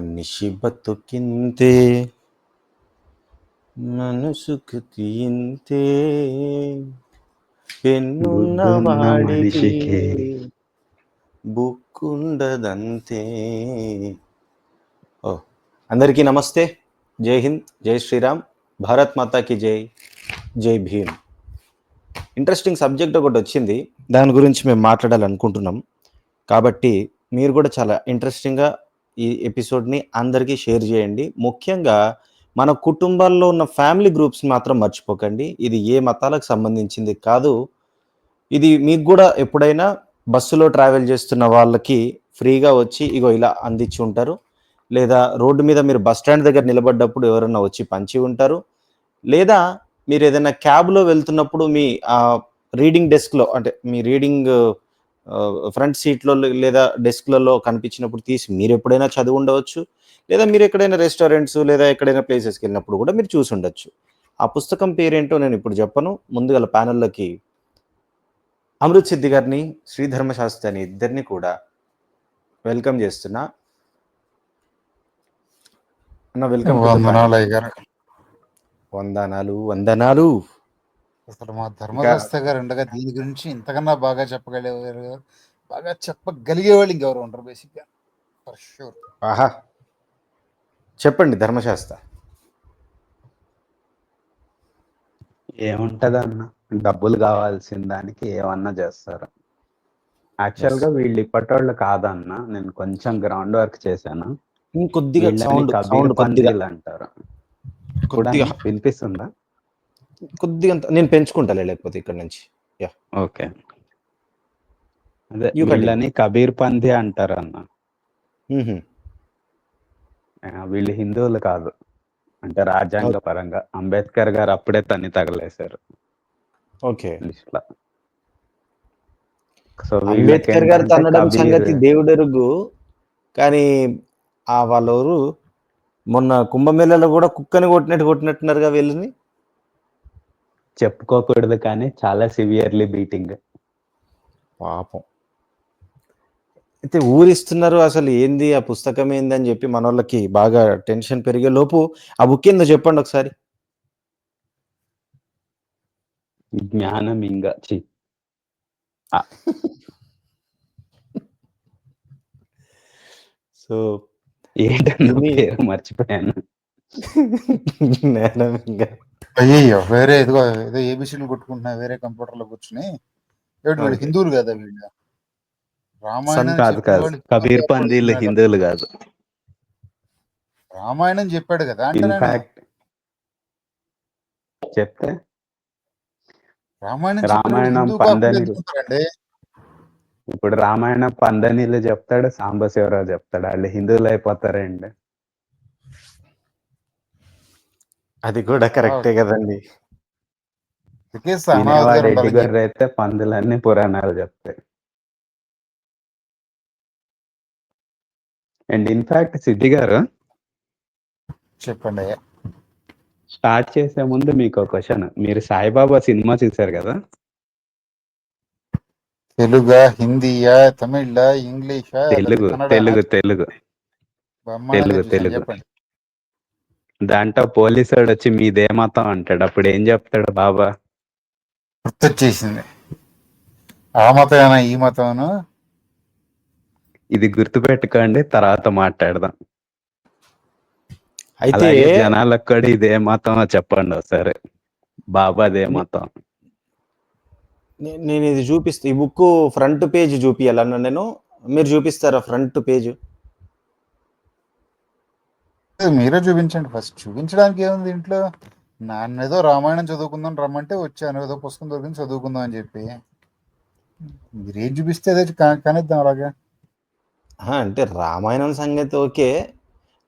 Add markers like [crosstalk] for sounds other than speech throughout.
మనిషి బతుకింతే మనసుకు ఇంతే పెన్నున్న వాడికి. బుక్కుండదంతే. ఓ అందరికీ నమస్తే. జై హింద్ జై శ్రీరామ్. భారత్ మాతాకి జై. జై భీమ్. ఇంట్రెస్టింగ్ సబ్జెక్ట్ ఒకటి వచ్చింది. దాని గురించి మేము మాట్లాడాలనుకుంటున్నాం. కాబట్టి మీరు కూడా చాలా ఇంట్రెస్టింగ్గా ఈ ఎపిసోడ్ని అందరికీ షేర్ చేయండి. ముఖ్యంగా మన కుటుంబాల్లో ఉన్న ఫ్యామిలీ గ్రూప్స్ మాత్రం మర్చిపోకండి. ఇది ఏ మతాలకు సంబంధించింది కాదు. ఇది మీకు కూడా ఎప్పుడైనా బస్సులో ట్రావెల్ చేస్తున్న వాళ్ళకి ఫ్రీగా వచ్చి ఇగో ఇలా అందించి ఉంటారు. లేదా రోడ్డు మీద మీరు బస్ స్టాండ్ దగ్గర నిలబడ్డప్పుడు ఎవరైనా వచ్చి పంచి ఉంటారు. లేదా మీరు ఏదైనా క్యాబ్లో వెళ్తున్నప్పుడు మీ రీడింగ్ డెస్క్లో అంటే మీ రీడింగ్ ఫ్రంట్ సీట్లో లేదా డెస్క్లలో కనిపించినప్పుడు తీసి మీరు ఎప్పుడైనా చదివి ఉండవచ్చు. లేదా మీరు ఎక్కడైనా రెస్టారెంట్స్ లేదా ఎక్కడైనా ప్లేసెస్కి వెళ్ళినప్పుడు కూడా మీరు చూసి ఉండొచ్చు. ఆ పుస్తకం పేరేంటో నేను ఇప్పుడు చెప్పను. ముందుగల ప్యానల్లోకి అమృత్ సిద్ధి గారిని శ్రీధర్మ శాస్త్రి అని ఇద్దరిని కూడా వెల్కమ్ చేస్తున్నా. అన్న వెల్కమ్. వందనాలు వందనాలు. అసలు మా ధర్మశాస్త్ర గారు ఉండగా దీని గురించి ఇంతకన్నా బాగా చెప్పగలిగేవారు బాగా చెప్పగలిగే వాళ్ళు ఇంకెవరు ఉండరు బేసిక్గా ఫర్ షూర్ ఆహా. చెప్పండి ధర్మశాస్త్ర. ఏముంటది అన్న డబ్బులు కావాల్సిన దానికి ఏమన్నా చేస్తారు? యాక్చువల్గా వీళ్ళు ఇప్పటోళ్ళు కాదన్న నేను కొంచెం గ్రౌండ్ వర్క్ చేశాను. ఇంకొద్దిగా సౌండ్ సౌండ్ అంటారు. కూడా వినిపిస్తుందా? కొద్దిగా నేను పెంచుకుంటాలే లేకపోతే ఇక్కడ నుంచి. ఓకే. అదే. వీళ్ళని కబీర్ పంది అంటారు అన్న వీళ్ళు హిందువులు కాదు. అంటే రాజ్యాంగ పరంగా. అంబేద్కర్ గారు అప్పుడే తన్ని తగలేశారు. ఓకే. లిస్ట్లో. సో అంబేద్కర్ గారు తన్నడం సంగతి దేవుడెరుగు. కానీ ఆ వాళ్ళెవరు? మొన్న కుంభమేళలో కూడా కుక్కని కొట్టినట్టు కొట్టినట్టున్నారుగా వీళ్ళని? చెప్పుకోకూడదు కానీ చాలా సివియర్లీ బీటింగ్ పాపం. అయితే ఊరిస్తున్నారు అసలు ఏంది ఆ పుస్తకం ఏంది అని చెప్పి మన వాళ్ళకి బాగా టెన్షన్ పెరిగే లోపు ఆ బుక్ ఏందో చెప్పండి ఒకసారి. జ్ఞానం ఇంకా చి [laughs] సో ఏంటన్నా మర్చిపోయాను. [laughs] జ్ఞానం ఇంకా అయ్యో వేరే ఏదో ఏదో ఏబిసిని కొట్టుకుంటున్నా వేరే కంప్యూటర్లో కూర్చుని Okay. హిందువులు కదా వీళ్ళు? రామాయణం కాదు కాదు. కబీర్ పందీలు. హిందువులు కాదు. రామాయణం చెప్పాడు కదా చెప్తే? రామాయణం రామాయణం హిందువు కాకుండా పందని- ఎందుకుంటారండి ఇప్పుడు రామాయణ పందనీలు చెప్తాడు సాంబశివరావు చెప్తాడు వాళ్ళు హిందువులు అయిపోతారండి అది కూడా కరెక్టే కదండి. వినేవాడు గారు అయితే పందులన్నీ పురాణాలు చెప్తాయి. అండ్ ఇన్ఫాక్ట్ సిద్ధి గారు చెప్పండి స్టార్ట్ చేసే ముందు మీకు క్వశ్చన్. మీరు సాయిబాబా సినిమా చూసారు కదా? తెలుగా హిందీయా తమిళ ఇంగ్లీషా తెలుగు? తెలుగు తెలుగు. తెలుగు, తెలుగు. దాంట్లో పోలీసుడు వచ్చి మీదే మతం అంటాడు. అప్పుడు ఏం చెప్తాడు బాబా? గుర్తొచ్చేసింది. ఆ మతమేనా ఈ మతమేనా? ఇది గుర్తు పెట్టుకోండి తర్వాత మాట్లాడదాం. అయితే జనాలకు కూడా ఇదే మతం చెప్పండి ఒకసారి. బాబాదే మతం. నేను ఇది చూపిస్తా ఈ బుక్ ఫ్రంట్ పేజ్ చూపియాలన్నా నేను. మీరు చూపిస్తారా ఫ్రంట్ పేజ్? మీరే చూపించండి. ఫస్ట్ చూపించడానికి ఏముంది ఇంట్లో? నాన్న ఏదో రామాయణం చదువుకుందాం రమ్మంటే వచ్చాను ఏదో పుస్తకం దొరికింది చదువుకుందాం అని చెప్పి. మీరేం చూపిస్తే అదే కానిద్దాం అలాగే? అంటే రామాయణం సంగతి ఓకే.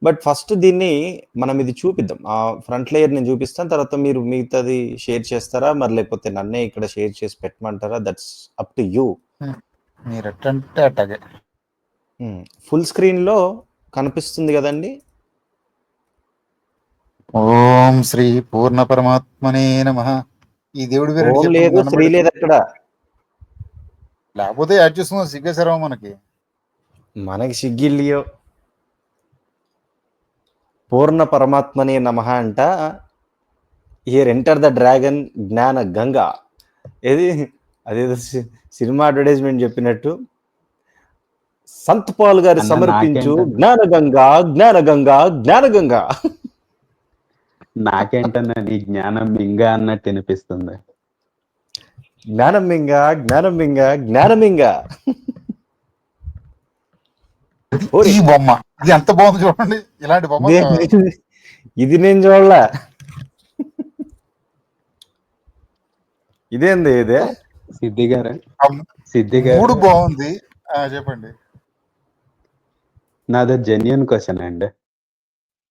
బట్ ఫస్ట్ దీన్ని మనం ఇది చూపిద్దాం. ఆ ఫ్రంట్ లేయర్ నేను చూపిస్తాను. తర్వాత మీరు మిగతాది షేర్ చేస్తారా? మరి లేకపోతే నన్నే ఇక్కడ షేర్ చేసి పెట్టమంటారా? దట్స్ అప్ టు యూ మీరు ఎట్టంటే అట్టగే ఫుల్ స్క్రీన్లో కనిపిస్తుంది కదండి? ఓం శ్రీ పూర్ణ పరమాత్మనే నమ. ఈ దేవుడి పేరు లేదు శ్రీ. లేదు అక్కడ లేకపోతే యాడ్ చేస్తున్నాం సిగ్గేశారావు మనకి. మనకి సిగ్గిల్లియో. పూర్ణ పరమాత్మనే నమ అంట. హియర్ ఎంటర్ ద డ్రాగన్ జ్ఞాన గంగా. ఏది? అదేదో సినిమా అడ్వర్టైజ్మెంట్ చెప్పినట్టు. సంత్ పాల్ గారు సమర్పించు నాకేంటన్నా? జ్ఞాన గంగా జ్ఞాన గంగా జ్ఞాన గంగా నాకేంటన్నా నీ జ్ఞానం మింగా అన్నట్టు వినిపిస్తుంది. జ్ఞానం మింగ జ్ఞానం మింగ జ్ఞానం మింగ. ఈ బొమ్మ. ఇది ఎంత బాగుంది చూడండి. ఇలాంటి బొమ్మ ఇదే- ఇది నేను చూడలే. ఇదేంది ఇదే? సిద్ధి గారు. సిద్ధి మూడు గారు బాగుంది. ఆ, చెప్పండి. నాది జెన్యున్ క్వశ్చన్ అండి.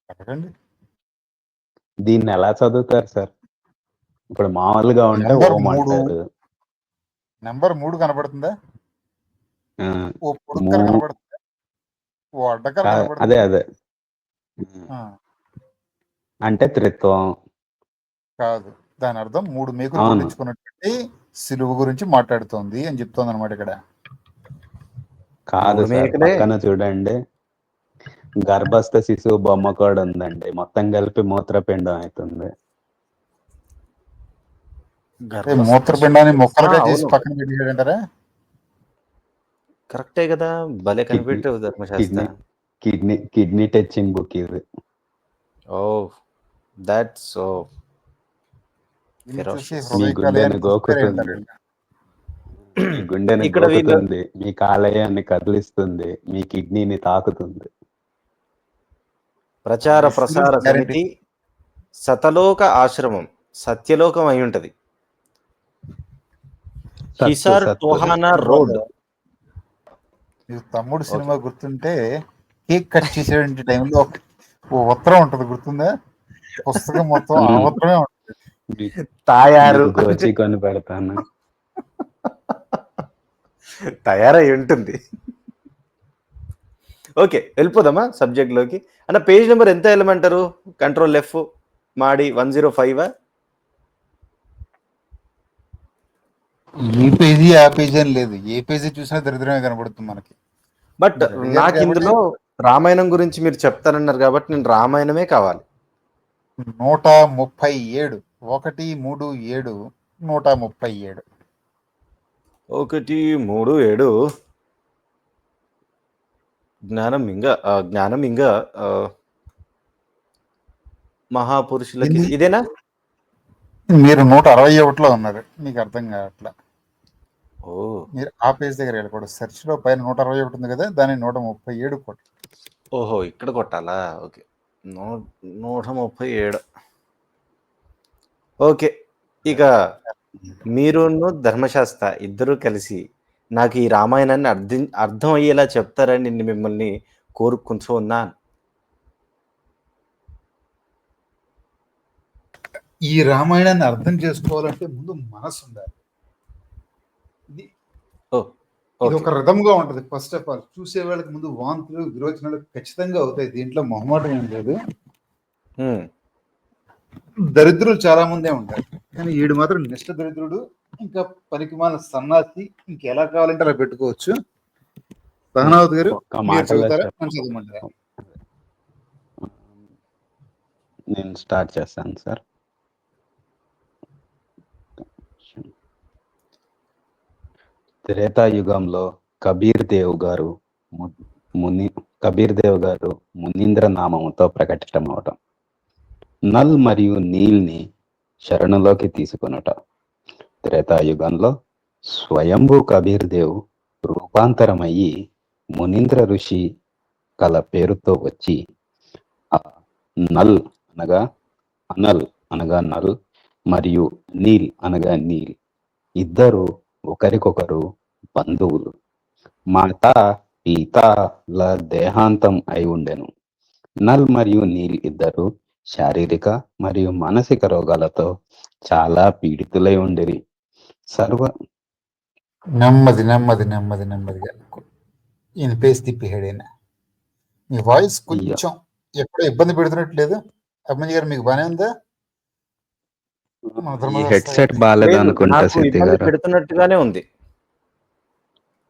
అడగండి దీన్ని ఎలా చదువుతారు సార్? ఇప్పుడు మామూలుగా ఉంటే నెంబర్ ఓం మూడు. అంటారు. నెంబర్ మూడు కనబడుతుందా? ఓ పొడుక్కర కనబడుతుందా? ఓ అడ్డకర అదే అదే. ఆ, అంటే త్రిత్వం. కాదు. దాని అర్థం మూడు మేకులు అవును. పొందించుకున్నటువంటి సిలువు గురించి మాట్లాడుతోంది అని చెప్తోంది అనమాట ఇక్కడ. కాదు చూడండి. గర్భస్థ శిశువు బొమ్మ కూడా ఉందండి. మొత్తం కలిపి మూత్రపిండం అవుతుంది మూత్రపిండాన్ని మొక్కలుగా చేసి. పక్కన పెట్టాడంటారా కరెక్టే కదా. భలే కనిపెట్టావు ధర్మశాస్త్ర కిడ్నీ కిడ్నీ టచింగ్ బుక్ ఇది. ఓ దాట్స్ కళ్యాణి గుండెని ఇక్కడ మీ కాలేయాన్ని కదిలిస్తుంది. మీ కిడ్నీని తాకుతుంది. ప్రచార ప్రసార. సమితి సతలోక ఆశ్రమం సత్యలోకం అయి ఉంటది హిసార్. టోహానా రోడ్ తమ్ముడు సినిమా గుర్తుంటే కేక్ కట్ చేసేటువంటి టైంలో ఓ ఉత్తరం ఉంటది గుర్తుందా పుస్తకం మొత్తం ఆ. ఉత్తరమే [laughs] ఉంటుంది తాయారు గోచి కొని పెడతాను తయారై ఉంటుంది ఓకే వెళ్ళిపోదామా సబ్జెక్ట్లోకి? అన్న పేజ్ నెంబర్ ఎంత వెళ్ళమంటారు? కంట్రోల్ ఎఫ్ మాడి వన్ జీరో ఫైవ్ ఈ పేజీ ఆ పేజీ అని లేదు. ఏ పేజీ చూసినా దరిద్రమే కనబడుతుంది మనకి. బట్ నాకు ఇందులో రామాయణం గురించి మీరు చెప్తారన్నారు కాబట్టి నేను రామాయణమే కావాలి. నూట ముప్పై ఏడు. ఒకటి మూడు ఏడు నూట ముప్పై ఏడు. ఒకటి మూడు ఏడు. జ్ఞానం ఇంకా ఆ, జ్ఞానం ఇంకా ఆ, మహాపురుషులకి ఇది- ఇదేనా? మీరు నూట అరవై ఒకటిలో ఉన్నారు మీకు అర్థం కావట్లా. ఓ. మీరు ఆ పేజ్ దగ్గర వెళ్ళకూడదు సెర్చ్లో పైన నూట అరవై ఒకటి ఉంది కదా దాన్ని నూట ముప్పై ఏడు కొట్టు. ఓహో ఇక్కడ కొట్టాలా? ఓకే. నూ నూట ముప్పై ఏడు. ఓకే. ఇక మీరును ధర్మశాస్త్ర ఇద్దరూ కలిసి నాకు ఈ రామాయణాన్ని అర్థం అర్థం అయ్యేలా చెప్తారని నేను మిమ్మల్ని కోరుకుంటూ ఉన్నాను. ఈ రామాయణాన్ని అర్థం చేసుకోవాలంటే ముందు మనసు ఉండాలి. ఇది ఒక రథంగా ఉంటది ఫస్ట్ ఆఫ్ ఆల్ చూసే వాళ్ళకి ముందు వాంతులు విరోచనాలు ఖచ్చితంగా అవుతాయి. దీంట్లో మొహమాటం ఏం లేదు. దరిద్రులు చాలా మందే ఉంటారు. కానీ వీడు మాత్రం నిష్ట దరిద్రుడు ఇంకా పనికిమాల సన్నాసి ఇంకెలా కావాలంటే అలా పెట్టుకోవచ్చు. సహనావతి గారు నేను స్టార్ట్ చేస్తాను సార్. త్రేతాయుగంలో కబీర్ దేవ్ గారు ముని కబీర్ దేవ్ గారు మునీంద్ర నామముతో ప్రకటితమవటం నల్ మరియు నీల్ని శరణులోకి తీసుకొనుట. త్రేతాయుగంలో స్వయంభూ కబీర్ దేవ్ రూపాంతరమయ్యి మునీంద్ర ఋషి కల పేరుతో వచ్చి నల్ అనగా అనల్ అనగా నల్ మరియు నీల్ అనగా నీల్. ఇద్దరు ఒకరికొకరు బంధువులు. మాత పీతల దేహాంతం అయి ఉండెను. నల్ మరియు నీల్ ఇద్దరు శారీరక మరియు మానసిక రోగాలతో చాలా పీడితులై ఉండిరి. సర్వ నెమ్మది నెమ్మది నెమ్మది నెమ్మదిగా ఈయన పేస్ తిప్పిహాడు ఈయన మీ వాయిస్ కొంచెం ఎక్కడో ఇబ్బంది పెడుతున్నట్లేదు. అబ్బాయి గారు మీకు బానే ఉందా? హెడ్సెట్. బాగాలేదు అనుకుంటా పెడుతున్నట్టుగానే ఉంది.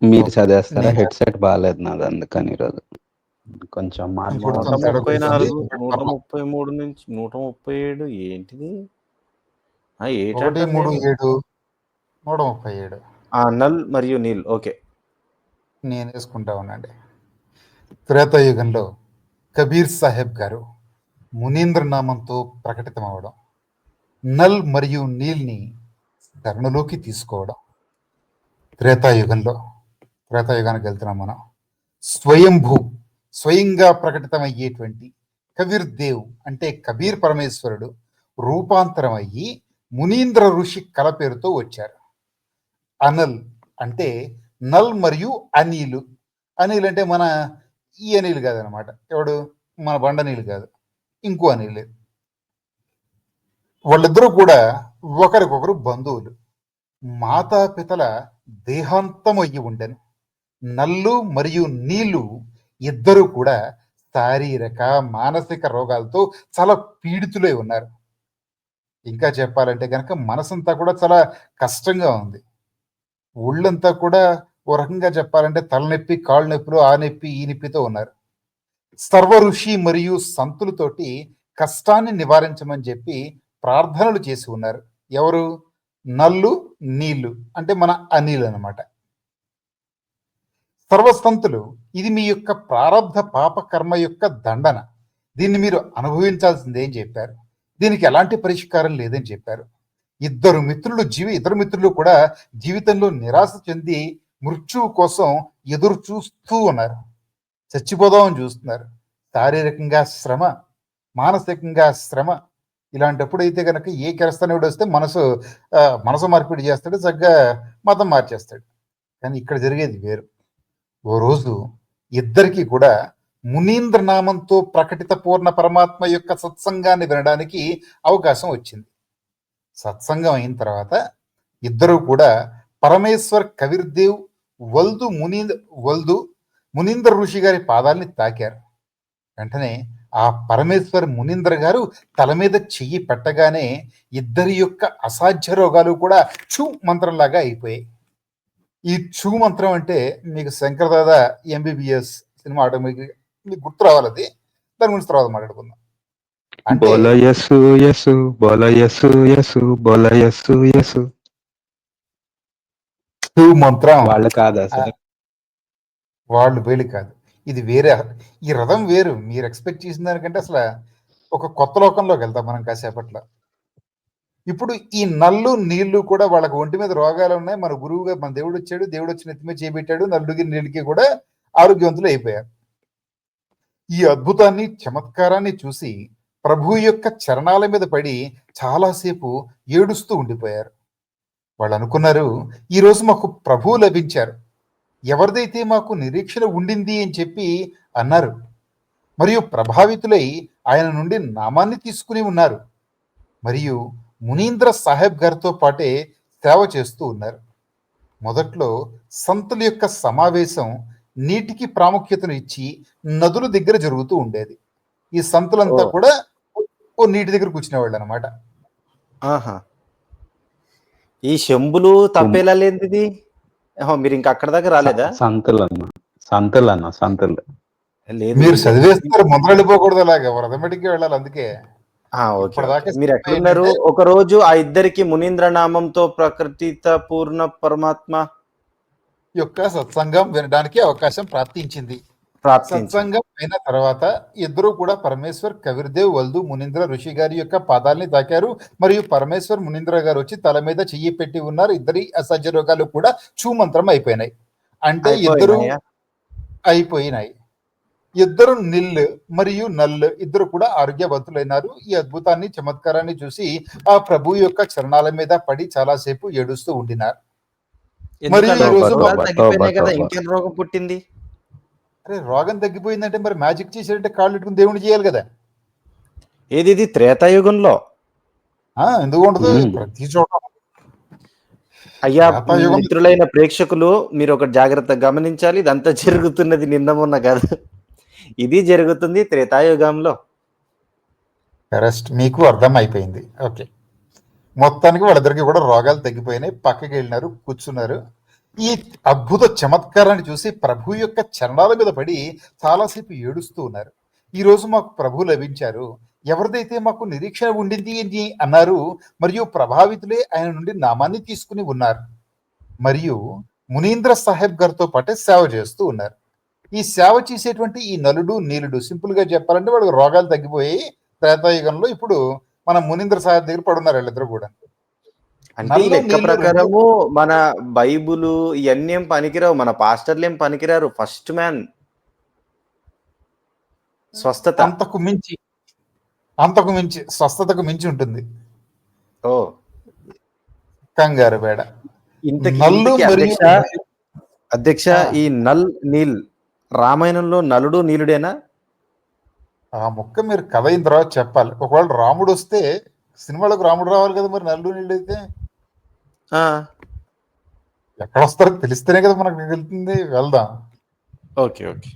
మీరు చదివేస్తారా? హెడ్సెట్ బాగాలేదు నాది అందుకని ఈరోజు. కొంచెం నూట ముప్పై తేడా నాలుగు కొడుతుంది. నూట ముప్పై మూడు నుంచి నూట ముప్పై ఏడు ఏంటిది? ఒకటి మూడు ఏడు. నూట ముప్పై ఏడు. ఆ, నల్ మరియు నీల్. ఓకే. నేను వేసుకుంటా ఉన్నాండి. త్రేతాయుగంలో కబీర్ సాహెబ్ గారు మునీంద్ర నామంతో ప్రకటితమవడం నల్ మరియు నీల్ని ధరణలోకి తీసుకోవడం. త్రేతాయుగంలో త్రేతాయుగానికి వెళ్తున్నాం మనం. స్వయంభూ స్వయంగా ప్రకటితమయ్యేటువంటి కబీర్ దేవ్ అంటే కబీర్ పరమేశ్వరుడు రూపాంతరం అయ్యి మునీంద్ర ఋషి కల పేరుతో వచ్చారు. అనల్ అంటే నల్ మరియు అనిలు. అనిల్ అంటే మన ఈ అనిల్ కాదనమాట. ఎవడు? మన బండ నీళ్ళు కాదు. ఇంకో అనీలు వాళ్ళిద్దరూ కూడా ఒకరికొకరు బంధువులు. మాతాపితల దేహాంతం అయ్యి ఉండెను. నల్లు మరియు నీళ్ళు ఇద్దరు కూడా శారీరక మానసిక రోగాలతో చాలా పీడితులై ఉన్నారు. ఇంకా చెప్పాలంటే కనుక మనసంతా కూడా చాలా కష్టంగా ఉంది. ఒళ్ళంతా కూడా ఓ రకంగా చెప్పాలంటే తలనొప్పి కాళ్ళు నొప్పులు ఆ నొప్పి ఈ నొప్పితో ఉన్నారు. సర్వ ఋషి మరియు సంతులతోటి కష్టాన్ని నివారించమని చెప్పి ప్రార్థనలు చేసి ఉన్నారు. ఎవరు? నల్లు నీళ్ళు అంటే మన అనిల్ అన్నమాట. సర్వసంతులు ఇది మీ యొక్క ప్రారంధ పాప కర్మ యొక్క దండన. దీన్ని మీరు అనుభవించాల్సిందే అని చెప్పారు. దీనికి ఎలాంటి పరిష్కారం లేదని చెప్పారు. ఇద్దరు మిత్రులు జీవి ఇద్దరు మిత్రులు కూడా జీవితంలో నిరాశ చెంది మృత్యువు కోసం ఎదురు చూస్తూ ఉన్నారు. చచ్చిపోదామని చూస్తున్నారు. శారీరకంగా శ్రమ మానసికంగా శ్రమ. ఇలాంటప్పుడు అయితే కనుక ఏ కిరస్తనుడు వస్తే మనసు మనసు మార్పిడి చేస్తాడు చక్కగా మతం మార్చేస్తాడు. కానీ ఇక్కడ జరిగేది వేరు. ఓ రోజు ఇద్దరికి కూడా మునీంద్ర నామంతో ప్రకటిత పూర్ణ పరమాత్మ యొక్క సత్సంగాన్ని వినడానికి అవకాశం వచ్చింది. సత్సంగం అయిన తర్వాత ఇద్దరూ కూడా పరమేశ్వర్ కవిర్దేవ్ వల్దు మునీంద్ర వల్దు మునీంద్ర ఋషి గారి పాదాల్ని తాకారు. వెంటనే ఆ పరమేశ్వర్ మునీంద్ర గారు తల మీద చెయ్యి పెట్టగానే ఇద్దరి యొక్క అసాధ్య రోగాలు కూడా చూ మంత్రంలాగా అయిపోయాయి. ఈ చూ మంత్రం అంటే మీకు Shankar Dada MBBS cinema automatic మీకు గుర్తు రావాలి అది? దాని గురించి తర్వాత మాట్లాడుకుందాం. అంటే బోల యసు యసు బోల యసు యసు బోల యసు యసు. చూ మంత్రం. వాళ్ళు కాదు అసలు? వాళ్ళు వేలు కాదు. ఇది వేరే ఈ రథం వేరు. మీరు ఎక్స్పెక్ట్ చేసిన దానికంటే అసలు ఒక కొత్త లోకంలోకి వెళ్తాం మనం కాసేపట్లో. ఇప్పుడు ఈ నల్లు నీళ్ళు కూడా వాళ్ళకి ఒంటి మీద రోగాలు ఉన్నాయి. మన గురువుగా మన దేవుడు వచ్చాడు. దేవుడు వచ్చి నెత్తి మీద చేపెట్టాడు. నల్లుకి నీళ్ళకి కూడా ఆరోగ్యవంతులు అయిపోయారు. ఈ అద్భుతాన్ని చమత్కారాన్ని చూసి ప్రభు యొక్క చరణాల మీద పడి చాలాసేపు ఏడుస్తూ ఉండిపోయారు. వాళ్ళు అనుకున్నారు ఈ రోజు మాకు ప్రభువు లభించారు. ఎవరిదైతే మాకు నిరీక్షణ ఉండింది అని చెప్పి అన్నారు. మరియు ప్రభావితులై ఆయన నుండి నామాన్ని తీసుకుని ఉన్నారు. మరియు మునీంద్ర సాహెబ్ గారితో పాటే సేవ చేస్తూ ఉన్నారు. మొదట్లో సంతుల యొక్క సమావేశం నీటికి ప్రాముఖ్యతను ఇచ్చి నదుల దగ్గర జరుగుతూ ఉండేది. ఈ సంతులంతా. కూడా ఓ నీటి దగ్గర కూర్చునేవాళ్ళు అనమాట ఆహా. ఈ శంభులు తప్పేలా లేనిది? మీరు ఇంకా అక్కడ దాకా రాలేదా? సంతులు అన్న సంతులు అన్న సంతులు. లేదు. మీరు చదివేస్తారు ముందర వెళ్ళిపోకూడదు అలాగా వరదమెటికి వెళ్ళాలి అందుకే. మీరు ఎక్కడున్నారు ఒక రోజు ఆ ఇద్దరికి మునీంద్ర నామంతో ప్రకృతిత పూర్ణ పరమాత్మ యొక్క సత్సంగం వినడానికి అవకాశం ప్రాప్తించింది. ప్రాప్తించి సత్సంగం అయిన తర్వాత ఇద్దరు కూడా పరమేశ్వర్ కవిర్దేవ్ వల్దు మునీంద్ర ఋషి గారి యొక్క పాదాల్ని తాకారు. మరియు పరమేశ్వర్ మునీంద్ర గారు వచ్చి తల మీద చెయ్యి పెట్టి ఉన్నారు. ఇద్దరి అసహ్య రోగాలు కూడా చూమంత్రం అయిపోయినాయి. అంటే ఇద్దరు అయిపోయినాయా? ఇద్దరు నిల్ మరియు నల్ ఇద్దరు కూడా ఆరోగ్యవంతులైనారు. ఈ అద్భుతాన్ని చమత్కారాన్ని చూసి ఆ ప్రభు యొక్క చరణాల మీద పడి చాలాసేపు ఏడుస్తూ ఉండినారు? ఈ రోజు. ఇంకేం రోగం పుట్టింది? అరే రోగం తగ్గిపోయిందంటే మరి మ్యాజిక్ చేసేటంటే కాళ్ళు ఇట్టుకుని దేవుని చేయాలి కదా. ఏది ఇది? త్రేతాయుగంలో? ఆ ఎందుకు ఉండదు. ప్రతి చోట. అయ్యా మిత్రులైన ప్రేక్షకులు మీరు ఒక జాగ్రత్త గమనించాలి. ఇదంతా జరుగుతున్నది నిన్న మొన్న కాదు. ఇది జరుగుతుంది త్రేతాయుగంలో. రెస్ట్ మీకు అర్థం అయిపోయింది. ఓకే. మొత్తానికి వాళ్ళిద్దరికి కూడా రోగాలు తగ్గిపోయినాయి. పక్కకి వెళ్ళినారు కూర్చున్నారు. ఈ అద్భుత చమత్కారాన్ని చూసి ప్రభు యొక్క చరణాల మీద పడి చాలాసేపు ఏడుస్తూ ఉన్నారు. ఈ రోజు మాకు ప్రభు లభించారు. ఎవరిదైతే మాకు నిరీక్షణ ఉండింది అని అన్నారు మరియు ప్రభావితులే ఆయన నుండి నామాన్ని తీసుకుని ఉన్నారు. మరియు మునీంద్ర సాహెబ్ గారితో పాటే సేవ చేస్తూ ఉన్నారు. ఈ సేవ చేసేటువంటి ఈ నలుడు నీలుడు సింపుల్గా చెప్పాలంటే వాళ్ళకి రోగాలు తగ్గిపోయి త్రేతాయుగంలో ఇప్పుడు మన మునీంద్ర సాహెబ్ దగ్గర పడున్నారు వీళ్ళిద్దరు కూడా. అంటే ఈ లెక్క ప్రకారము మన బైబుల్ ఇవన్నీ ఏం పనికిరావు మన పాస్టర్లు ఏం పనికిరారు? First man. స్వస్థత. అంతకు మించి అంతకు మించి స్వస్థతకు మించి ఉంటుంది. ఓ. కంగారు బేడ. మరియు అధ్యక్ష. ఈ నల్ నీల్. రామాయణంలో నలుడు నీలుడేనా? ఆ ముక్క మీరు కథ అయిన తర్వాత చెప్పాలి. ఒకవేళ రాముడు వస్తే సినిమాలకు రాముడు రావాలి కదా మరి నల్లు నీళ్ళు అయితే ఎక్కడ వస్తారో తెలిస్తేనే కదా మనకు వెళ్తుంది వెళ్దాం. Okay okay.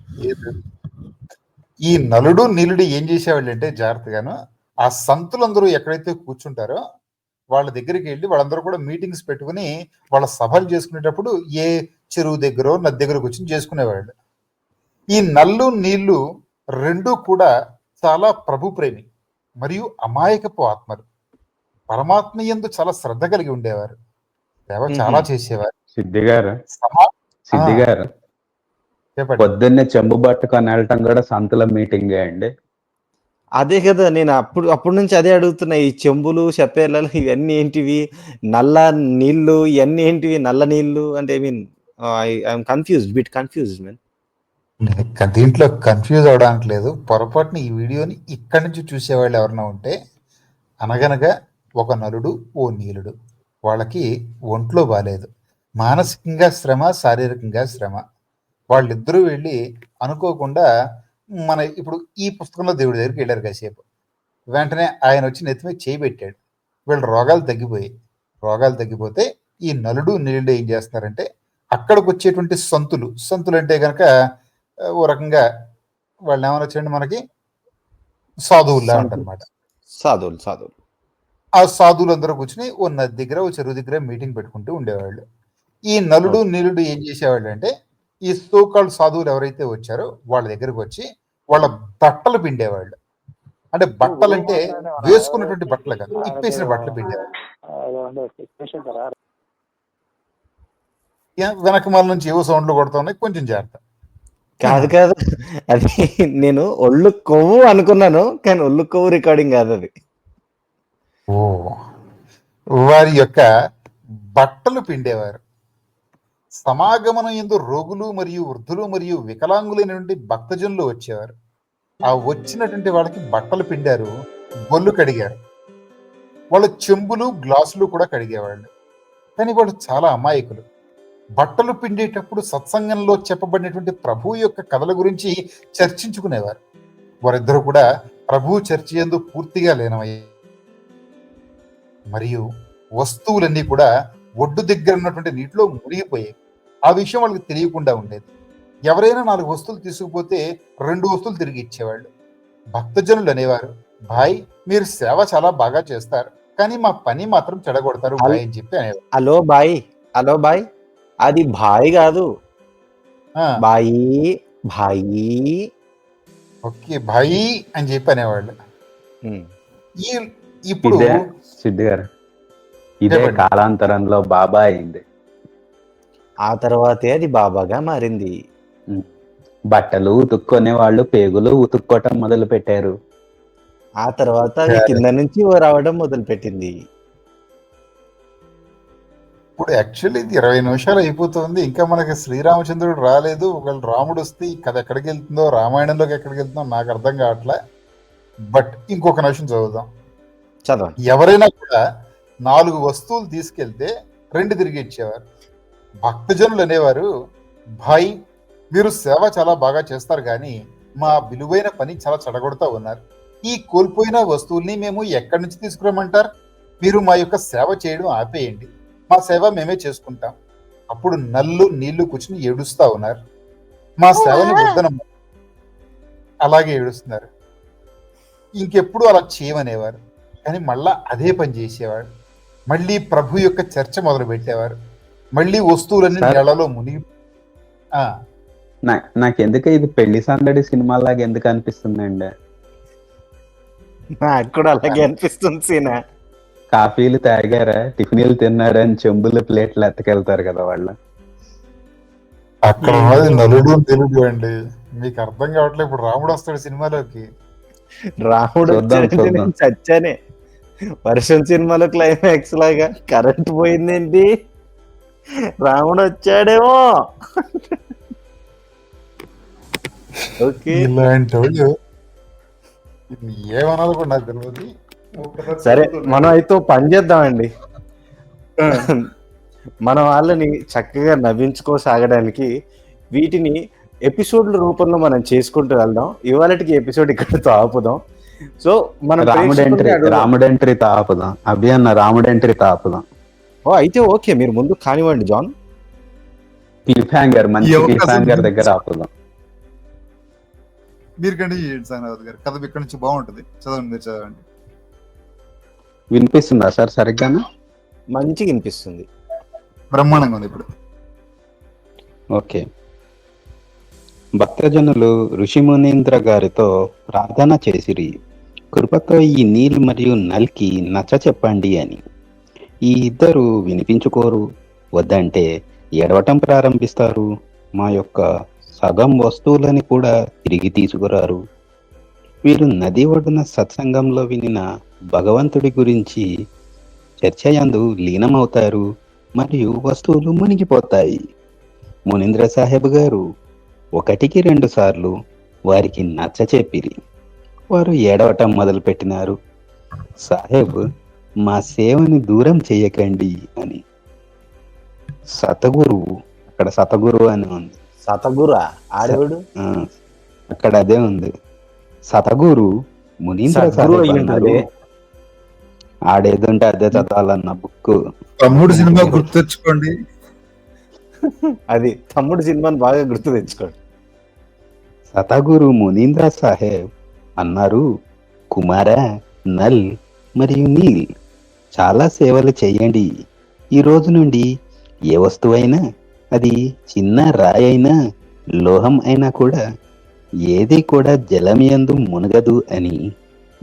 ఈ నలుడు నీలుడు ఏం చేసేవాళ్ళు అంటే జాగ్రత్తగాను ఆ సంతులందరూ ఎక్కడైతే కూర్చుంటారో వాళ్ళ దగ్గరికి వెళ్ళి వాళ్ళందరూ కూడా మీటింగ్స్ పెట్టుకుని వాళ్ళ సభలు చేసుకునేటప్పుడు ఏ చెరువు దగ్గర నది దగ్గర కూర్చొని చేసుకునేవాళ్ళు. ఈ నల్లు నీళ్ళు రెండు కూడా చాలా ప్రభు ప్రేమి మరియు అమాయకపు ఆత్మలు. పరమాత్మ యందు చాలా శ్రద్ధ కలిగి ఉండేవారు. సేవ చాలా. చేసేవారు. సిద్ధి గారు. సమా- సిద్ధి ఆ. గారు. చెప్పండి. పొద్దున్నే చెంబు పట్టుకొని వెళ్ళటం కూడా సంతల మీటింగ్ అండి? అదే కదా నేను అప్పుడు అప్పటి నుంచి అదే అడుగుతున్నా ఈ చెంబులు చెప్పేర్లలు ఇవన్నీ ఏంటివి? నల్ల నీళ్ళు ఇవన్నీ ఏంటివి? నల్ల నీళ్ళు అంటే I mean I'm confused bit confused man నేను దీంట్లో కన్ఫ్యూజ్ అవడానికి లేదు. పొరపాటున ఈ వీడియోని ఇక్కడి నుంచి చూసేవాళ్ళు ఎవరైనా ఉంటే అనగనగా ఒక నలుడు ఓ నీలుడు. వాళ్ళకి ఒంట్లో బాగాలేదు మానసికంగా శ్రమ శారీరకంగా శ్రమ. వాళ్ళిద్దరూ వెళ్ళి అనుకోకుండా మన ఇప్పుడు ఈ పుస్తకంలో దేవుడి దగ్గరికి వెళ్ళారు కాసేపు. వెంటనే ఆయన వచ్చి నెత్తి మీద చేయి పెట్టాడు. వీళ్ళ రోగాలు తగ్గిపోయాయి. రోగాలు తగ్గిపోతే ఈ నలుడు నీలుడు ఏం చేస్తున్నారంటే అక్కడికి వచ్చేటువంటి సంతులు సంతులు అంటే కనుక ఓ రకంగా వాళ్ళు ఏమైనా వచ్చండి మనకి? సాధువుల్లా అనమాట సాధువులు సాధువులు. ఆ సాధువులందరూ కూర్చుని ఓ నది దగ్గర ఓ చెరువు దగ్గర మీటింగ్ పెట్టుకుంటూ ఉండేవాళ్ళు. ఈ నలుడు నీలుడు ఏం చేసేవాళ్ళు అంటే ఈ సోకాళ్ళు సాధువులు ఎవరైతే వచ్చారో వాళ్ళ దగ్గరకు వచ్చి వాళ్ళ బట్టలు పిండేవాళ్ళు. అంటే బట్టలు అంటే వేసుకున్నటువంటి బట్టలు కాదు ఇప్పేసిన బట్టలు పిండేవాళ్ళు. యా- వెనకమాల నుంచి ఏవో సౌండ్లు కొడతా ఉన్నాయి కొంచెం జాగ్రత్త. కాదు కాదు. అది నేను ఒళ్ళు కొవ్వు అనుకున్నాను కానీ ఒళ్ళు కొవ్వు రికార్డింగ్ కాదు అది. ఓ. వారి యొక్క బట్టలు పిండేవారు. సమాగమనం ఎందు రోగులు మరియు వృద్ధులు మరియు వికలాంగులైనటువంటి భక్తజనులు వచ్చేవారు. ఆ వచ్చినటువంటి వాళ్ళకి బట్టలు పిండారు బొల్లు కడిగారు. వాళ్ళ చెంబులు గ్లాసులు కూడా కడిగేవాళ్ళు. కానీ వాళ్ళు చాలా అమాయకులు. బట్టలు పిండేటప్పుడు సత్సంగంలో చెప్పబడినటువంటి ప్రభు యొక్క కథల గురించి చర్చించుకునేవారు. వారిద్దరూ కూడా ప్రభు చర్చ ఎందు పూర్తిగా లేనమయ్యారు మరియు వస్తువులన్నీ కూడా ఒడ్డు దగ్గర ఉన్నటువంటి నీటిలో మునిగిపోయాయి. ఆ విషయం వాళ్ళకి తెలియకుండా ఉండేది. ఎవరైనా నాలుగు వస్తువులు తీసుకుపోతే రెండు వస్తువులు తిరిగి ఇచ్చేవాళ్ళు. భక్తజనులు అనేవారు భాయ్ మీరు సేవ చాలా బాగా చేస్తారు కానీ మా పని మాత్రం చెడగొడతారు భాయ్ అని చెప్పి అనేవారు. హలో బాయ్ హలో బాయ్ అది భాయ్ కాదు. ఆ, బాయి భాయి. ఓకే భాయ్ అని చెప్పి అనేవాళ్ళు. ఈ ఇప్పుడు ఇదే సిద్ధి గారు ఇదే. కాలాంతరంలో బాబా అయింది. ఆ తర్వాతే అది బాబాగా మారింది. బట్టలు ఉతుక్కునే వాళ్ళు పేగులు ఉతుక్కోవటం మొదలు పెట్టారు ఆ తర్వాత అది కింద నుంచి రావడం మొదలు పెట్టింది ఇప్పుడు యాక్చువల్లీ ఇది ఇరవై నిమిషాలు అయిపోతుంది. ఇంకా మనకి శ్రీరామచంద్రుడు రాలేదు. ఒకవేళ రాముడు వస్తే ఈ కథ ఎక్కడికి వెళ్తుందో రామాయణంలోకి ఎక్కడికి వెళ్తుందో నాకు అర్థం కావట్లే. బట్ ఇంకొక నిమిషం చదువుదాం. చదవండి. ఎవరైనా కూడా నాలుగు వస్తువులు తీసుకెళ్తే రెండు తిరిగి ఇచ్చేవారు. భక్తజనులు అనేవారు భాయ్ మీరు సేవ చాలా బాగా చేస్తారు కానీ మా విలువైన పని చాలా చెడగొడతా ఉన్నారు. ఈ కోల్పోయిన వస్తువుల్ని మేము ఎక్కడి నుంచి తీసుకురామంటారు? మీరు మా యొక్క సేవ చేయడం ఆపేయండి. మా సేవ మేమే చేసుకుంటాం. అప్పుడు నల్లు నీళ్ళు కూర్చుని ఏడుస్తా ఉన్నారు. మా సేవను వద్దనమ్మ. అలాగే ఏడుస్తున్నారు. ఇంకెప్పుడు అలా చేయమనేవారు. కానీ మళ్ళా అదే పని చేసేవాడు మళ్ళీ ప్రభు యొక్క చర్చ మొదలు పెట్టేవారు మళ్ళీ వస్తువులన్నీ. నెలలో మునిగి ఆ, నా నాకు ఎందుకు ఇది పెళ్ళి సందడి సినిమా లాగా ఎందుకు అనిపిస్తుందండి? నాకు కూడా అలాగే అనిపిస్తుంది సీనా. కాఫీలు తాగారా? టిఫిన్లు తిన్నారా? అని చెంబులు ప్లేట్లు ఎత్తకెళ్తారు కదా వాళ్ళు. అక్కడ నలుడు తెలుగు అండి. మీకు అర్థం కావట్లేదు. ఇప్పుడు రాముడు వస్తాడు సినిమాలోకి. రాముడు చచ్చానే. వర్షం సినిమాలో క్లైమాక్స్ లాగా కరెంట్ పోయిందేంటి? రాముడు వచ్చాడేమో. ఓకే. ఇలాంటి ఏమనాలి కూడా నాకు తెలియదు సరే మనం అయితే పని చేద్దామండి. మన వాళ్ళని చక్కగా నవ్వించుకోసాగడానికి వీటిని ఎపిసోడ్ల రూపంలో మనం చేసుకుంటూ వెళ్దాం. ఇవాళకి ఎపిసోడ్ ఇక్కడితో ఆపుదాం సో మన రాముడు ఎంట్రీ ప్రేక్షకుల్ని అడుగుదాం. రాముడు ఎంట్రీ తాపుదాం. అభి అన్న రాముడు ఎంట్రీ తాపుదాం. ఓ అయితే ఓకే మీరు ముందు కానివ్వండి జాన్. క్లిప్ హ్యాంగర్ మంచి అసలు హ్యాంగర్ దగ్గర ఆపుదాం. మీరు కంటే చేయండి సాయినాథ్ గారు కథ ఇక్కడ నుంచి బాగుంటుంది. చదవండి మీరు చదవండి. వినిపిస్తుందా సార్ సరిగ్గానే? మంచిగా వినిపిస్తుంది. బ్రహ్మాండంగా ఉంది ఇప్పుడు. ఓకే. భక్తజనులు ఋషిమునీంద్ర గారితో ప్రార్థన చేసిరి. కృపతో ఈ నీల్ మరియు నల్కి నచ్చ చెప్పండి అని. ఈ ఇద్దరు వినిపించుకోరు. వద్దంటే ఏడవటం ప్రారంభిస్తారు. మా యొక్క సగం వస్తువులని కూడా తిరిగి తీసుకురారు. వీరు నది ఒడ్డున సత్సంగంలో వినిన భగవంతుడి గురించి చర్చయందు లీనమవుతారు మరియు వస్తువులు మునిగిపోతాయి. మునీంద్ర సాహెబ్ గారు ఒకటికి రెండు సార్లు వారికి నచ్చ చెప్పిరి. వారు ఏడవటం మొదలుపెట్టినారు. సాహెబ్ మా సేవని దూరం చేయకండి అని. సతగురు అక్కడ సతగురు అని ఉంది. సతగురా? ఆడేవాడు? అక్కడ అదే ఉంది. సతగురు మునీంద్ర. ఆడేదుంటే అదే చదవాలన్న బుక్. తమ్ముడు సినిమా గుర్తు తెచ్చుకోండి. అది తమ్ముడు సినిమాని బాగా గుర్తు తెచ్చుకోండి. సతగురు మునీంద్ర సాహెబ్ అన్నారు కుమార నల్ మరియు నీల్ చాలా సేవలు చేయండి. ఈ రోజు నుండి ఏ వస్తువైనా అది చిన్న రాయి అయినా లోహం అయినా కూడా ఏది కూడా జలమియందు మునగదు అని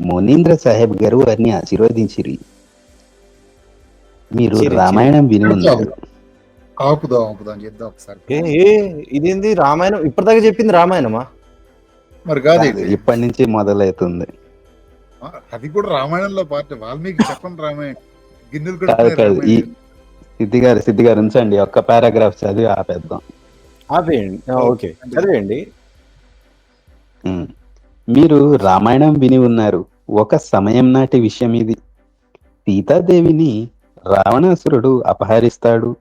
మునీంద్ర సాహెబ్ గారు వారిని ఆశీర్వదించిరి. మీరు. రామాయణం విని ఉన్నారు ఆపుదాం ఆపుదాం చేద్దాం ఒకసారి. ఏ ఏ ఇదేంది రామాయణం? ఇప్పటిదాకా చెప్పింది రామాయణమా? మరి కాదు ఇది. ఇప్పటి నుంచి మొదలవుతుంది అది కూడా రామాయణంలో పార్ట్ వాల్మీకి చెప్పండి రామాయణం. గిన్నెలు కూడా సిద్ధి గారు సిద్ధి గారు ఉంచండి. ఒక్క పారాగ్రాఫ్ చదివి ఆపేద్దాం. ఆపేయండి. ఓకే. చదివేయండి. మీరు రామాయణం విని ఉన్నారు. ఒక సమయం నాటి విషయం ఇది. సీతాదేవిని రావణాసురుడు అపహరిస్తాడు.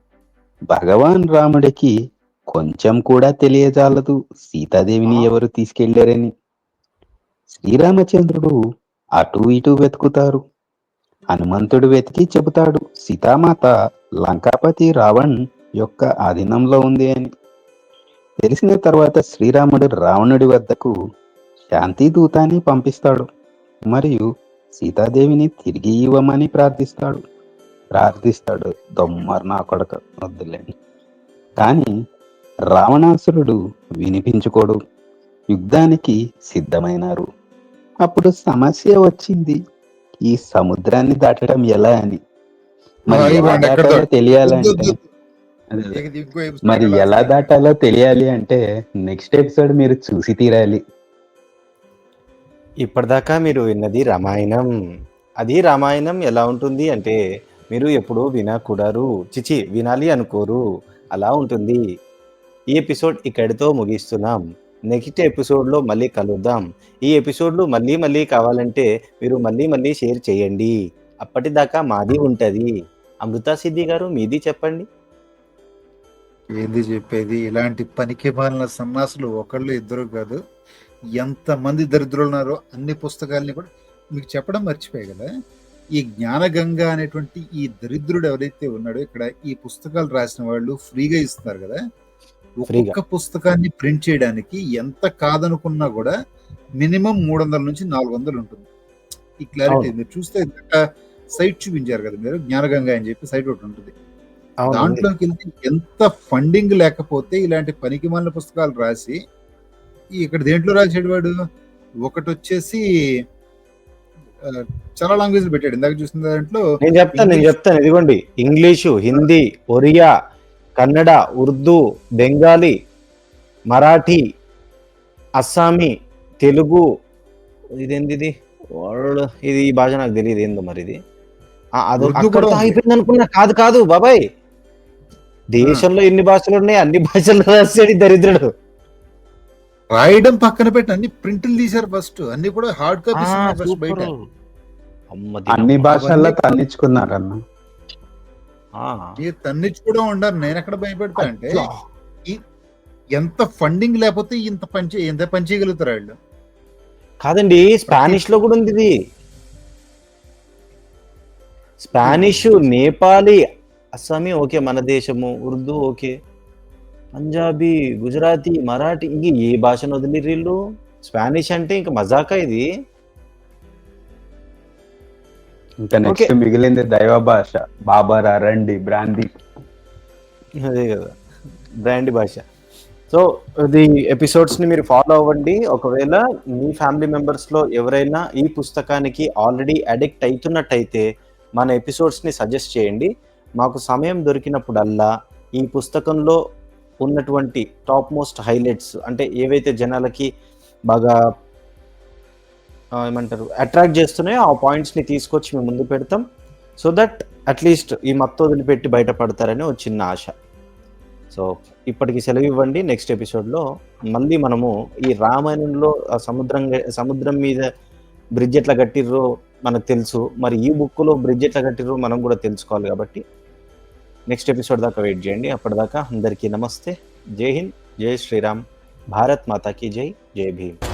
భగవాన్ రాముడికి కొంచెం కూడా తెలియజాలదు. సీతాదేవిని ఎవరు తీసుకెళ్ళారని. శ్రీరామచంద్రుడు అటు ఇటు వెతుకుతారు. హనుమంతుడు వెతికి చెబుతాడు. సీతామాత లంకాపతి రావణ్ యొక్క ఆధీనంలో ఉంది అని. తెలిసిన తర్వాత శ్రీరాముడు రావణుడి వద్దకు శాంతి దూతాన్ని పంపిస్తాడు. మరియు సీతాదేవిని తిరిగి ఇవ్వమని ప్రార్థిస్తాడు. ప్రార్థిస్తాడు దొమ్మర్ నా కొడక వద్దులేండి. కానీ రావణాసురుడు వినిపించుకోడు. యుద్ధానికి సిద్ధమైనారు. అప్పుడు సమస్య వచ్చింది. ఈ సముద్రాన్ని దాటడం ఎలా అని? మరి తెలియాలంటే మరి ఎలా దాటాలో తెలియాలి అంటే నెక్స్ట్ ఎపిసోడ్ మీరు చూసి తీరాలి. ఇప్పటిదాకా మీరు విన్నది రామాయణం. అది రామాయణం ఎలా ఉంటుంది అంటే మీరు ఎప్పుడూ వినకూడరు చిచి వినాలి అనుకోరు అలా ఉంటుంది. ఈ ఎపిసోడ్ ఇక్కడితో ముగిస్తున్నాం. నెక్స్ట్ ఎపిసోడ్లో మళ్ళీ కలుద్దాం. ఈ ఎపిసోడ్లు మళ్ళీ మళ్ళీ కావాలంటే మీరు మళ్ళీ మళ్ళీ షేర్ చేయండి. అప్పటిదాకా మాది ఉంటుంది. అమృతా సిద్ధి గారు మీది చెప్పండి. ఏంది చెప్పేది? ఇలాంటి పనికి మాలిన సన్నాసులు ఒకళ్ళు ఇద్దరు కాదు. ఎంత మంది దరిద్రులు ఉన్నారో అన్ని పుస్తకాలని కూడా మీకు చెప్పడం మర్చిపోయాయి కదా? ఈ జ్ఞానగంగ అనేటువంటి ఈ దరిద్రుడు ఎవరైతే ఉన్నాడో ఇక్కడ ఈ పుస్తకాలు రాసిన వాళ్ళు ఫ్రీగా ఇస్తున్నారు కదా? ఒక్కొక్క పుస్తకాన్ని ప్రింట్ చేయడానికి ఎంత కాదనుకున్నా కూడా మినిమం మూడు వందల నుంచి నాలుగు వందలు ఉంటుంది. ఈ క్లారిటీ. మీరు చూస్తే సైట్ చూపించారు కదా మీరు? జ్ఞానగంగ అని చెప్పి సైట్ ఒకటి ఉంటుంది. దాంట్లోకి వెళ్తే ఎంత ఫండింగ్ లేకపోతే ఇలాంటి పనికి పుస్తకాలు రాసి ఇక్కడ దేంట్లో రాసాడు వాడు? ఒకటి వచ్చేసి చాలా లాంగ్వేజ్లు పెట్టాడు. ఇందాక చూసిన దాంట్లో నేను చెప్తాను నేను. చెప్తాను. ఇదిగోండి ఇంగ్లీషు హిందీ ఒరియా కన్నడ ఉర్దూ బెంగాలీ మరాఠీ అస్సామీ తెలుగు ఇదేంది ఇది వరల్డ్ ఇది ఈ భాష నాకు తెలియదు. ఏందో మరి ఇది? ఆ, అదో ఉర్దూ అక్కడితో కూడా ఉంది. అయిపోయింది అనుకున్నా కాదు కాదు బాబాయ్. దేశంలో ఎన్ని భాషలు ఉన్నాయి? అన్ని భాషలు రాసాడు దరిద్రుడు. రాయడం పక్కన పెట్టి అన్ని ప్రింట్లు తీశారు ఫస్ట్ అన్ని కూడా హార్డ్ కాపీస్ ఫస్ట్ బయట. అన్ని. భాషల్లో అవన్నీ- తన్నించుకున్నారన్న ఆ. మీరు తన్నిచ్చు కూడా ఉండారు నేను ఎక్కడ భయపెడతా అంటే. ఎంత ఫండింగ్ లేకపోతే ఇంత పని చే- ఎంత పని చేయగలుగుతారు వాళ్ళు? కాదండి స్పానిష్లో కూడా ఉంది ఇది. స్పానిష్ నేపాలీ అస్సామీ ఓకే మన దేశము ఉర్దూ ఓకే. పంజాబీ గుజరాతీ మరాఠీ ఇంక ఏ భాషను వదిలి వీళ్ళు? స్పానిష్ అంటే ఇంకా మజాకా ఇది. ఇంకా నెక్స్ట్ మిగిలింది దైవ భాష బాబరా రండి బ్రాంది. అదే కదా బ్రాండ్ భాష. సో ఇది ఎపిసోడ్స్ని మీరు ఫాలో అవ్వండి. ఒకవేళ మీ ఫ్యామిలీ మెంబర్స్లో ఎవరైనా ఈ పుస్తకానికి ఆల్రెడీ అడిక్ట్ అవుతున్నట్టయితే మన ఎపిసోడ్స్ని సజెస్ట్ చేయండి. మాకు సమయం దొరికినప్పుడల్లా ఈ పుస్తకంలో ఉన్నటువంటి టాప్ మోస్ట్ హైలైట్స్ అంటే ఏవైతే జనాలకి బాగా ఏమంటారు అట్రాక్ట్ చేస్తున్నాయో ఆ పాయింట్స్ని తీసుకొచ్చి మేము ముందు పెడతాం. సో దట్ అట్లీస్ట్ ఈ మత్తు వదిలిపెట్టి బయటపడతారని ఒక చిన్న ఆశ. సో ఇప్పటికి సెలవు ఇవ్వండి. నెక్స్ట్ ఎపిసోడ్లో మళ్ళీ మనము ఈ రామాయణంలో సముద్రం సముద్రం మీద బ్రిడ్జ్ ఎట్లా కట్టిర్రో మనకు తెలుసు. మరి ఈ బుక్లో బ్రిడ్జ్ ఎట్లా కట్టిర్రో మనం కూడా తెలుసుకోవాలి కాబట్టి నెక్స్ట్ ఎపిసోడ్ దాకా వెయిట్ చేయండి. అప్పటిదాకా అందరికీ నమస్తే. జై హింద్. జై శ్రీరామ్. భారత్ మాతాకి జై. జై భీమ్.